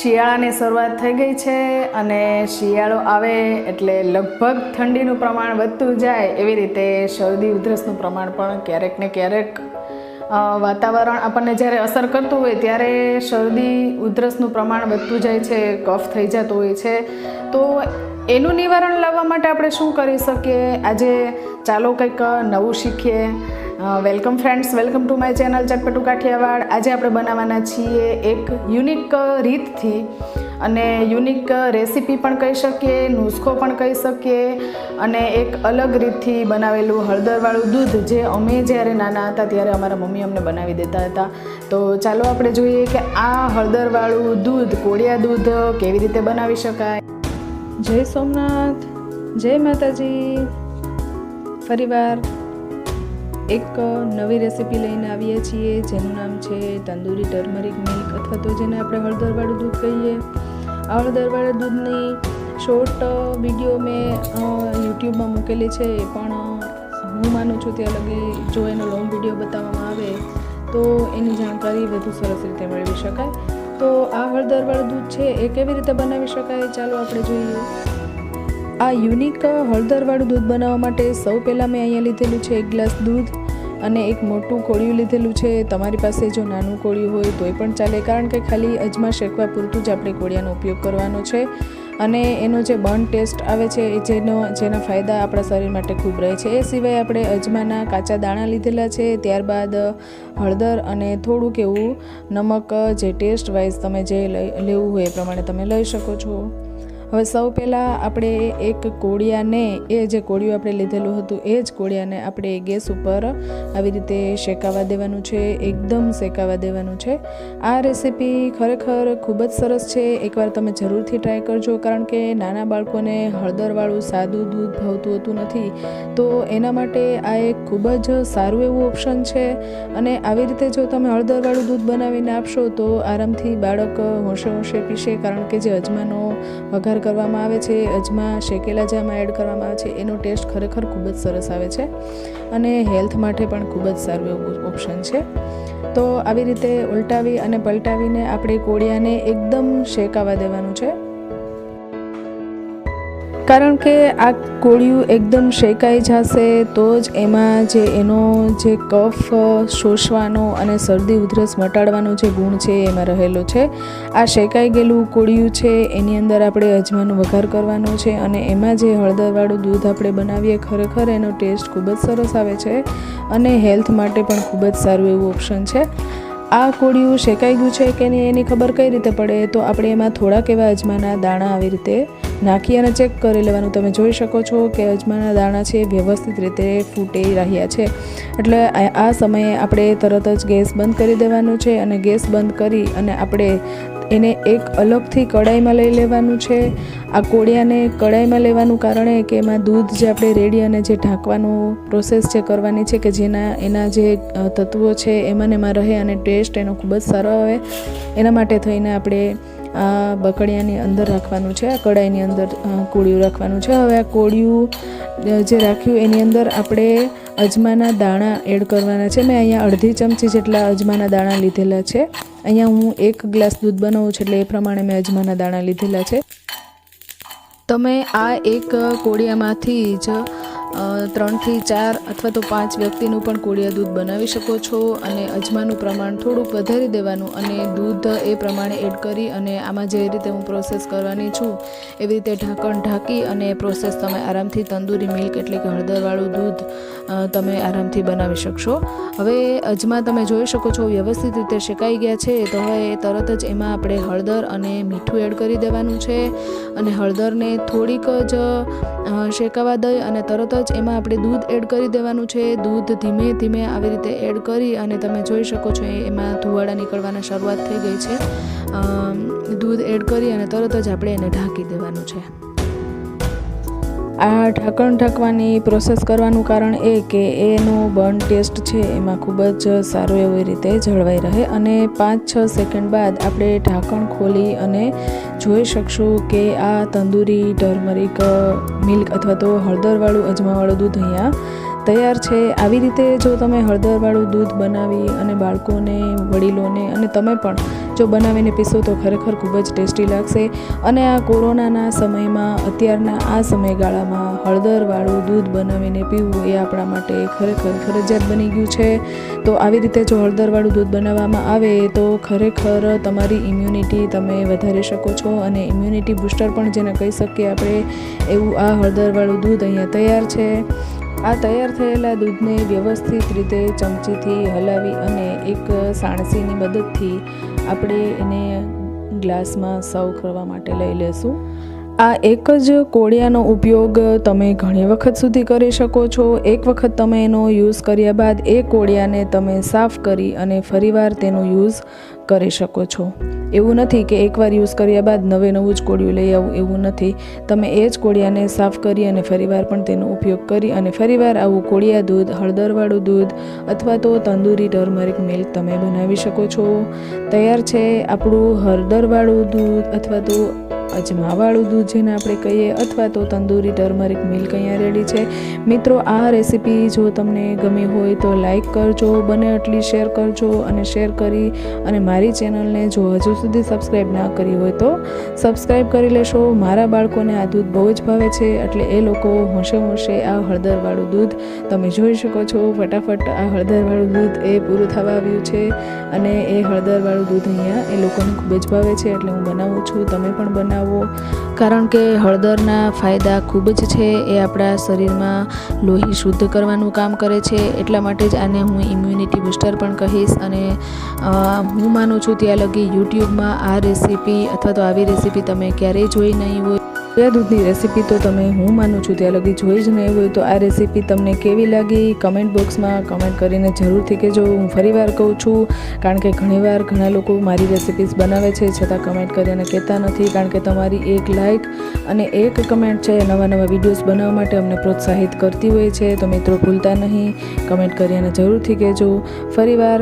શિયાળાની શરૂઆત થઈ ગઈ છે અને શિયાળો આવે એટલે લગભગ ઠંડીનું પ્રમાણ વધતું જાય એવી રીતે શરદી, ઉધરસનું પ્રમાણ પણ ક્યારેક ને ક્યારેક વાતાવરણ આપણને જ્યારે અસર કરતું હોય ત્યારે શરદી, ઉધરસનું પ્રમાણ વધતું જાય છે, કફ થઈ જતો હોય છે. તો એનું નિવારણ લાવવા માટે આપણે શું કરી શકીએ? આજે ચાલો કંઈક નવું શીખીએ. Welcome friends welcome to my channel ચટપટુ Kathiawad. આજે આપણે બનાવવાના છીએ એક યુનિક રીતથી અને યુનિક રેસીપી પણ કહી શકીએ, નુસ્ખો પણ કહી શકીએ અને એક અલગ રીતથી બનાવેલું હળદરવાળું દૂધ જે અમે જ્યારે નાના હતા ત્યારે અમારા મમ્મી અમને બનાવી દેતા હતા. તો ચાલો આપણે જોઈએ કે આ હળદરવાળું દૂધ, કોળિયા દૂધ કેવી રીતે બનાવી શકાય. જય સોમનાથ, જય માતાજી. ફરીવાર એક નવી રેસીપી લઈને આવીએ છીએ, જેનું નામ છે તંદૂરી ટર્મરિક મિલ્ક, અથવા તો જેને આપણે હળદરવાળું દૂધ કહીએ. આ હળદરવાળા દૂધની શોર્ટ વીડિયો મેં યુટ્યુબમાં મૂકેલી છે. એ પણ હું માનું છું ત્યાં લગી જો એનો લોંગ વીડિયો બતાવવામાં આવે, તો એની જાણકારી વધુ સરસ રીતે મેળવી શકાય. તો આ હળદરવાળું દૂધ છે, એ કેવી રીતે બનાવી શકાય? ચાલો આપણે જોઈએ. આ યુનિક હળદરવાળું દૂધ બનાવવા માટે સૌ પહેલાં મેં અહીંયા લીધેલું છે એક ગ્લાસ દૂધ અને એક મોટું કોળિયું લીધેલું છે. તમારી પાસે જો નાનું કોળિયું હોય તોય પણ ચાલે, કારણ કે ખાલી અજમા શેકવા પૂરતું જ આપણે કોળિયાનો ઉપયોગ કરવાનો છે. અને એનો જે બર્ન ટેસ્ટ આવે છે એ જેનો, જેના ફાયદા આપણા શરીર માટે ખૂબ રહે છે. એ સિવાય આપણે અજમાના કાચા દાણા લીધેલા છે, ત્યારબાદ હળદર અને થોડુંક એવું નમક જે ટેસ્ટ વાઇઝ તમે જે લેવું હોય એ પ્રમાણે તમે લઈ શકો છો. હવે સૌ પહેલાં આપણે એક કોળિયાને, એ જે કોળિયું આપણે લીધેલું હતું, એ જ કોળિયાને આપણે ગેસ ઉપર આવી રીતે શેકાવા દેવાનું છે, એકદમ શેકાવા દેવાનું છે. આ રેસીપી ખરેખર ખૂબ જ સરસ છે, એકવાર તમે જરૂરથી ટ્રાય કરજો, કારણ કે નાના બાળકોને હળદરવાળું સાદું દૂધ ભાવતું હોતું નથી, તો એના માટે આ એક ખૂબ જ સારું એવું ઓપ્શન છે. અને આવી રીતે જો તમે હળદરવાળું દૂધ બનાવીને આપશો, તો આરામથી બાળક હોંશે હોંશે પીશે, કારણ કે જે અજમાનો વઘાર કરવામાં આવે છે, અજમા, શેકેલા જે એડ કરવામાં આવે છે. એનો ટેસ્ટ ખરેખર ખૂબ જ સરસ આવે છે અને હેલ્થ માટે પણ ખૂબ જ સારું એવું ઓપ્શન છે. તો આવી રીતે ઉલટાવી અને પલટાવીને આપણે કોળિયાને એકદમ શેકાવા દેવાનું છે. કારણ કે આ કોળિયું એકદમ શેકાઈ જશે તો જ એમાં જે એનો જે કફ, શોષવાનો અને શરદી, ઉધરસ મટાડવાનો જે ગુણ છે એમાં રહેલો છે. આ શેકાઈ ગયેલું કોળિયું છે, એની અંદર આપણે અજમાનો વઘાર કરવાનો છે અને એમાં જે હળદરવાળું દૂધ આપણે બનાવીએ ખરેખર એનો ટેસ્ટ ખૂબ જ સરસ આવે છે અને હેલ્થ માટે પણ ખૂબ જ સારું એવું ઓપ્શન છે. આ કોળિયું શેકાઈ ગયું છે કે નહીં એની ખબર કઈ રીતે પડે? તો આપણે એમાં થોડાક એવા અજમાના દાણા આવી રીતે નાખી અને ચેક કરી લેવાનું. તમે જોઈ શકો છો કે અજમાના દાણા છે, વ્યવસ્થિત રીતે ફૂટી રહ્યા છે. એટલે આ સમયે આપણે તરત જ ગેસ બંધ કરી દેવાનું છે અને ગેસ બંધ કરી અને આપણે એને એક અલગથી કડાઈમાં લઈ લેવાનું છે. આ કોળિયાને કડાઈમાં લેવાનું કારણ કે એમાં દૂધ જે આપણે રેડી અને જે ઢાંકવાનું પ્રોસેસ જે કરવાની છે કે જેના, એના જે તત્વો છે, એમાં ને એમાં રહે અને ટેસ્ટ એનો ખૂબ જ સારો આવે. એના માટે થઈને આપણે આ બકડિયાની અંદર રાખવાનું છે, આ કડાઈની અંદર કોળિયું રાખવાનું છે. હવે આ કોળિયું જે રાખ્યું એની અંદર આપણે અજમાના દાણા એડ કરવાના છે. મેં અહીંયા અડધી ચમચી જેટલા અજમાના દાણા લીધેલા છે. અહીંયા હું એક ગ્લાસ દૂધ બનાવું છું એટલે એ પ્રમાણે મેં અજમાના દાણા લીધેલા છે. તમે આ એક કોળિયામાંથી જ ત્રણથી ચાર અથવા તો પાંચ વ્યક્તિનું પણ કોળિયા દૂધ બનાવી શકો છો અને અજમાનું પ્રમાણ થોડુંક વધારી દેવાનું અને દૂધ એ પ્રમાણે એડ કરી અને આમાં જે રીતે હું પ્રોસેસ કરવાની છું, એવી રીતે ઢાંકણ ઢાંકી અને પ્રોસેસ તમે આરામથી તંદૂરી મિલ્ક એટલે કે હળદરવાળું દૂધ તમે આરામથી બનાવી શકશો. હવે અજમા તમે જોઈ શકો છો વ્યવસ્થિત રીતે શેકાઈ ગયા છે, તો હવે તરત જ એમાં આપણે હળદર અને મીઠું એડ કરી દેવાનું છે અને હળદરને થોડીક જ શેકાવા દઈ અને તરત જ એમાં આપણે દૂધ એડ કરી દેવાનું છે. દૂધ ધીમે ધીમે આવી રીતે એડ કરી અને તમે જોઈ શકો છો એમાં ધુવાડા નીકળવાના શરૂઆત થઈ ગઈ છે. દૂધ એડ કરી અને તરત જ આપણે એને ઢાંકી દેવાનું છે. આ ઢાંકણ ઢાંકવાની પ્રોસેસ કરવાનું કારણ એ કે એનો બર્ન ટેસ્ટ છે, એમાં ખૂબ જ સારો એવી રીતે જળવાઈ રહે અને પાંચ છ સેકન્ડ બાદ આપણે ઢાંકણ ખોલી અને જોઈ શકશું કે આ તંદૂરી ટર્મરિક મિલ્ક અથવા તો હળદરવાળું અજમાવાળું દૂધ અહીંયા તૈયાર છે. આવી રીતે જો તમે હળદરવાળું દૂધ બનાવી અને બાળકોને, વડીલોને અને તમે પણ જો બનાવીને પીશો તો ખરેખર ખૂબ જ ટેસ્ટી લાગશે. અને આ કોરોનાના સમયમાં, અત્યારના આ સમયગાળામાં હળદરવાળું દૂધ બનાવીને પીવું એ આપણા માટે ખરેખર ફરજિયાત બની ગયું છે. તો આવી રીતે જો હળદરવાળું દૂધ બનાવવામાં આવે તો ખરેખર તમારી ઇમ્યુનિટી તમે વધારી શકો છો અને ઇમ્યુનિટી બૂસ્ટર પણ જેને કહી શકીએ આપણે, એવું આ હળદરવાળું દૂધ અહીંયા તૈયાર છે. આ તૈયાર થયેલા દૂધને વ્યવસ્થિત રીતે ચમચીથી હલાવી અને એક સાણસીની મદદથી આપણે એને ગ્લાસમાં સર્વ કરવા માટે લઈ લેશું. આ એક જ કોળિયાનો ઉપયોગ તમે ઘણી વખત સુધી કરી શકો છો. એક વખત તમે એનો યુઝ કર્યા બાદ એ કોળિયાને તમે સાફ કરી અને ફરીવાર તેનો યુઝ કરી શકો છો. એવું નથી કે એકવાર યુઝ કર્યા બાદ નવે નવું જ કોળિયું લઈ આવું, એવું નથી. તમે એ જ કોળિયાને સાફ કરી અને ફરીવાર પણ તેનો ઉપયોગ કરી અને ફરીવાર આવું કોળિયા દૂધ, હળદરવાળું દૂધ અથવા તો તંદૂરી ટર્મરિક મિલ્ક તમે બનાવી શકો છો. તૈયાર છે આપણું હળદરવાળું દૂધ અથવા તો અજમાવાળું દૂધ જેને આપણે કહીએ અથવા તો તંદૂરી ટર્મરિક મિલ્ક અહીંયા રેડી છે. મિત્રો, આ રેસીપી જો તમને ગમી હોય તો લાઈક કરજો, બને એટલી શેર કરજો અને શેર કરી અને મારી ચેનલને જો હજુ સુધી સબસ્ક્રાઈબ ના કરી હોય તો સબસ્ક્રાઈબ કરી લેશો. મારા બાળકોને આ દૂધ બહુ જ ભાવે છે, એટલે એ લોકો હોંશે હોંશે આ હળદરવાળું દૂધ તમે જોઈ શકો છો. ફટાફટ આ હળદરવાળું દૂધ એ પૂરું થવા આવ્યું છે અને એ હળદરવાળું દૂધ અહીંયા એ લોકોને ખૂબ જ ભાવે છે, એટલે હું બનાવું છું. તમે પણ બનાવો. કારણ કે હળદરના ફાયદા ખૂબ જ છે, એ આપણા શરીરમાં લોહી શુદ્ધ કરવાનું કામ કરે છે. એટલા માટે જ આને હું ઇમ્યુનિટી બૂસ્ટર પણ કહીશ અને હું માનું છું, ત્યાં લગી યુટ્યુબમાં આ રેસીપી અથવા તો આવી રેસીપી તમે ક્યારેય જોઈ નહીં હોય. સોયા દૂધની રેસીપી તો તમે હું માનું છું ત્યાં લગી જોઈ જ નહીં હોય તો આ રેસીપી તમને કેવી લાગી? કમેન્ટ બોક્સમાં કમેન્ટ કરીને જરૂરથી કહેજો. હું ફરીવાર કહું છું, કારણ કે ઘણીવાર ઘણા લોકો મારી રેસીપીઝ બનાવે છે, છતાં કમેન્ટ કરીને કહેતા નથી, કારણ કે તમારી એક લાઇક અને એક કમેન્ટ છે. નવા નવા વિડીયોઝ બનાવવા માટે અમને પ્રોત્સાહિત કરતી હોય છે, તો મિત્રો ભૂલતા નહીં. કમેન્ટ કરીને જરૂરથી કહેજો. ફરીવાર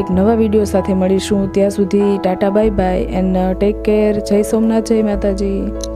એક નવા વીડિયો સાથે મળીશું. ત્યાં સુધી tata bye bye and take care જય સોમનાથ, જય માતાજી.